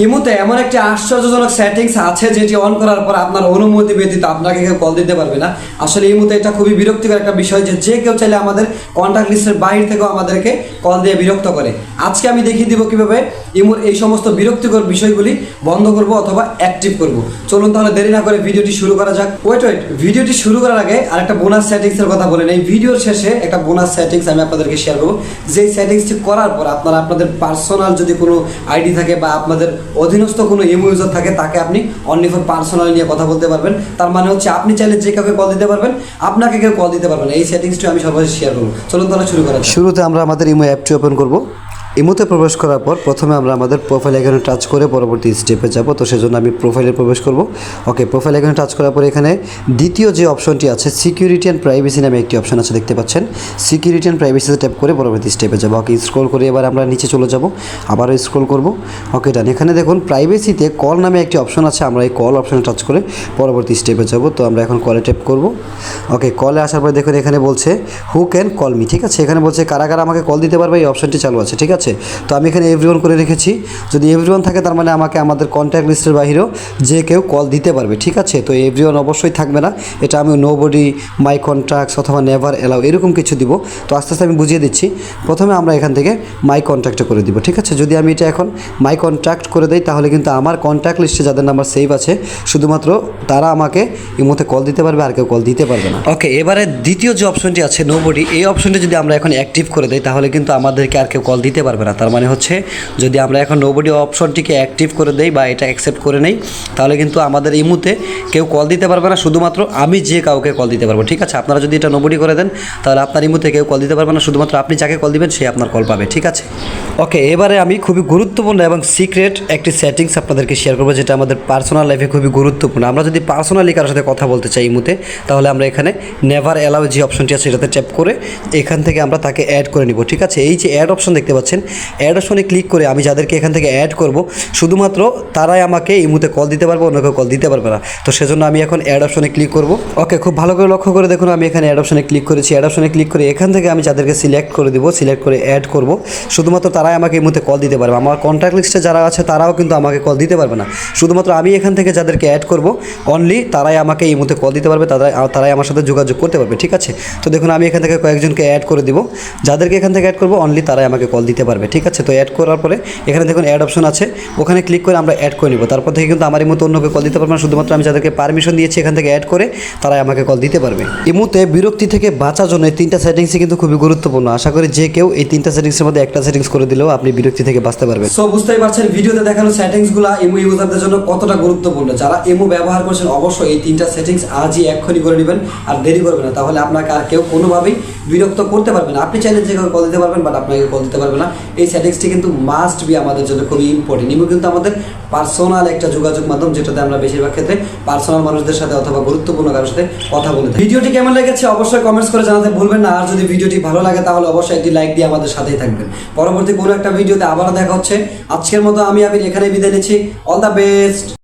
ইমুতে এমন একটি আশ্চর্যজনক সেটিংস আছে যেটি অন করার পর আপনার অনুমতি ব্যতীত আপনাকে কেউ কল দিতে পারবে না। আসলে ইমুতে এটা খুবই বিরক্তিকর একটা বিষয় যে যে কেউ চাইলে আমাদের কন্ট্যাক্ট লিস্টের বাইরে থেকেও আমাদেরকে কল দিয়ে বিরক্ত করে। আজকে আমি দেখিয়ে দিব কীভাবে ইমুর এই সমস্ত বিরক্তিকর বিষয়গুলি বন্ধ করব অথবা অ্যাক্টিভ করব। চলুন তাহলে দেরি না করে ভিডিওটি শুরু করা যাক। ওয়েট ওয়েট ভিডিওটি শুরু করার আগে আরেকটা বোনাস সেটিংসের কথা বলেন এই ভিডিওর শেষে একটা বোনাস সেটিংস আমি আপনাদেরকে শেয়ার করব। যেই সেটিংসটি করার পর আপনারা আপনাদের পার্সোনাল যদি কোনো আইডি থাকে বা আপনাদের অধীনস্থ কোনো ইমো ইউজার থাকে, তাকে আপনি অনলি ফর পার্সোনাল নিয়ে কথা বলতে পারবেন। তার মানে হচ্ছে আপনি চাইলে যে কাউকে কল দিতে পারবেন, আপনাকে কেউ কল দিতে পারবেন এই সেটিংসটি আমি সবাই শেয়ার করব। চলুন তাহলে শুরু করা শুরুতে আমরা আমাদের ইমো অ্যাপটি ওপেন করব। ইমোতে প্রবেশ করার পর প্রথমে আমরা আমাদের প্রোফাইল এখানে টাচ করে পরবর্তী স্টেপে যাব। তো সেজন্য আমি প্রোফাইলে প্রবেশ করব। ওকে প্রোফাইল এখানে টাচ করার পর এখানে দ্বিতীয় যে অপশনটি আছে সিকিউরিটি অ্যান্ড প্রাইভেসি নামে একটি অপশন আছে দেখতে পাচ্ছেন। সিকিউরিটি অ্যান্ড প্রাইভেসিতে ট্যাপ করে পরবর্তী স্টেপে যাব। ওকে স্ক্রল করে এবার আমরা নিচে চলে যাব। আবারও স্ক্রল করব। ওকে ডান এখানে দেখুন প্রাইভেসিতে কল নামে একটি অপশন আছে। আমরা এই কল অপশনে টাচ করে পরবর্তী স্টেপে যাব। তো আমরা এখন কলে ট্যাপ করব। ওকে কলে আসার পর দেখুন এখানে বলছে হু ক্যান কল মি ঠিক আছে? এখানে বলছে, কারা কারা আমাকে কল দিতে পারবে? এই অপশনটি চালু আছে। ঠিক আছে? তো আমি এখানে এভরিওয়ান করে রেখেছি। যদি এভরিওয়ান থাকে, তার মানে আমাকে আমাদের কন্ট্যাক্ট লিস্টের বাইরেও যে কেউ কল দিতে পারবে, ঠিক আছে? তো এভরিওয়ান অবশ্যই থাকবে না। এটা আমি নো বডি মাই কন্ট্যাক্টস অথবা নেভার এলাও এরকম কিছু দিব। তো আস্তে আস্তে আমি বুঝিয়ে দিচ্ছি। প্রথমে আমরা এখান থেকে মাই কন্ট্যাক্টে করে দিব, ঠিক আছে? যদি আমি এটা এখন মাই কন্ট্যাক্ট করে দেই, তাহলে কিন্তু আমার কন্ট্যাক্ট লিস্টে যাদের নাম্বার সেভ আছে, শুধুমাত্র তারা আমাকে এই মধ্যে কল দিতে পারবে, আর কেউ কল দিতে পারবে না। ওকে এবারে দ্বিতীয় যে অপশনটি আছে নো বডি এই অপশনটি যদি আমরা এখন অ্যাক্টিভ করে দেই, তাহলে কিন্তু আমাদেরকে আর কেউ কল দিতে পারবে না। তার মানে হচ্ছে, যদি আমরা এখন নোবডি অপশনটিকে অ্যাক্টিভ করে দেই বা এটা অ্যাকসেপ্ট করে নেই, তাহলে কিন্তু আমাদের এই মুহূর্তে কেউ কল দিতে পারবে না। শুধুমাত্র আমি যে কাউকে কল দিতে পারব, ঠিক আছে? আপনারা যদি এটা নোবডি করে দেন, তাহলে আপনার এই মুহূর্তে কেউ কল দিতে পারবে না। শুধুমাত্র আপনি যাকে কল দিবেন, সে আপনার কল পাবে, ঠিক আছে? ওকে এবারে আমি খুবই গুরুত্বপূর্ণ এবং সিক্রেট একটি সেটিংস আপনাদেরকে শেয়ার করব, যেটা আমাদের পার্সোনাল লাইফে খুবই গুরুত্বপূর্ণ। আমরা যদি পার্সোনালি কারোর সাথে কথা বলতে চাই এই মুহূর্তে, তাহলে আমরা এখানে নেভার অ্যালাউ যে অপশনটি আছে সেটাতে ট্যাপ করে এখান থেকে আমরা তাকে অ্যাড করে নিব, ঠিক আছে? এই যে অ্যাড অপশন দেখতে পাচ্ছেন অ্যাড অপশনে ক্লিক করে আমি যাদেরকে এখান থেকে অ্যাড করব, শুধুমাত্র তারাই আমাকে এই মুহূর্তে কল দিতে পারবে, অন্য কেউ কল দিতে পারবে না। তো সেজন্য আমি এখন অ্যাড অপশনে ক্লিক করব। ওকে খুব ভালো করে লক্ষ্য করে দেখুন, আমি এখানে অ্যাড অপশনে ক্লিক করেছি। অ্যাড অপশনে ক্লিক করে এখান থেকে আমি যাদেরকে সিলেক্ট করে দেবো সিলেক্ট করে অ্যাড করব। শুধুমাত্র তারাই আমাকে এই মুহূর্তে কল দিতে পারবে। আমার কন্ট্যাক্ট লিস্টে যারা আছে, তারাও কিন্তু আমাকে কল দিতে পারবে না। শুধুমাত্র আমি এখান থেকে যাদেরকে অ্যাড করব অনলি তারাই আমাকে এই মুহূর্তে কল দিতে পারবে তারাই তারাই আমার সাথে যোগাযোগ করতে পারবে, ঠিক আছে? তো দেখুন, আমি এখান থেকে কয়েকজনকে অ্যাড করে দিব। যাদেরকে এখান থেকে অ্যাড করব অনলি তারাই আমাকে কল দিতে পারবে। ঠিক আছে? তো অ্যাড করার পরে এখানে দেখুন অ্যাড অপশন আছে। ওখানে ক্লিক করে আমরা অ্যাড করে নিব। তারপর থেকে কিন্তু আমার এই মতো অন্যকে কল দিতে পারবে না। শুধুমাত্র আমি যাদেরকে পারমিশন দিয়েছি এখান থেকে অ্যাড করে তারাই আমাকে কল দিতে পারবে। এই মুহূর্তে বিরক্তি থেকে বাঁচার জন্য এই তিনটা সেটিংসই কিন্তু খুবই গুরুত্বপূর্ণ। আশা করি যে কেউ এই তিনটা সেটিংসের মধ্যে একটা সেটিংস করে দিলেও আপনি বিরক্তি থেকে বাঁচতে পারবেন। সো বুঝতেই পারছেন, ভিডিওতে দেখানো সেটিংসগুলো ইমো ইউজারদের জন্য কতটা গুরুত্বপূর্ণ। যারা ইমো ব্যবহার করছেন, অবশ্যই এই তিনটা সেটিংস আজই এক্ষুনি করে নেবেন আর দেরি করবেন না। তাহলে আপনাকে আর কেউ কোনোভাবেই বিরক্ত করতে পারবে না। আপনি চাইলে যে কল দিতে পারবেন বাট আপনাকে কল দিতে পারবে না। এই সেটিংসটি কিন্তু মাস্ট বি আমাদের জন্য খুবই ইম্পর্টেন্ট ইমো কিন্তু আমাদের পার্সোনাল একটা যোগাযোগ মাধ্যম, যেটাতে আমরা বেশিরভাগ ক্ষেত্রে পার্সোনাল মানুষদের সাথে অথবা গুরুত্বপূর্ণ কারোর সাথে কথা বলে ভিডিওটি কেমন লেগেছে অবশ্যই কমেন্টস করে জানাতে ভুলবেন না। আর যদি ভিডিওটি ভালো লাগে, তাহলে অবশ্যই একটি লাইক দিয়ে আমাদের সাথেই থাকবেন। পরবর্তী কোনো একটা ভিডিওতে আবারও দেখা হচ্ছে। আজকের মতো আমি আমি এখানে বিদায় নিচ্ছি। All the best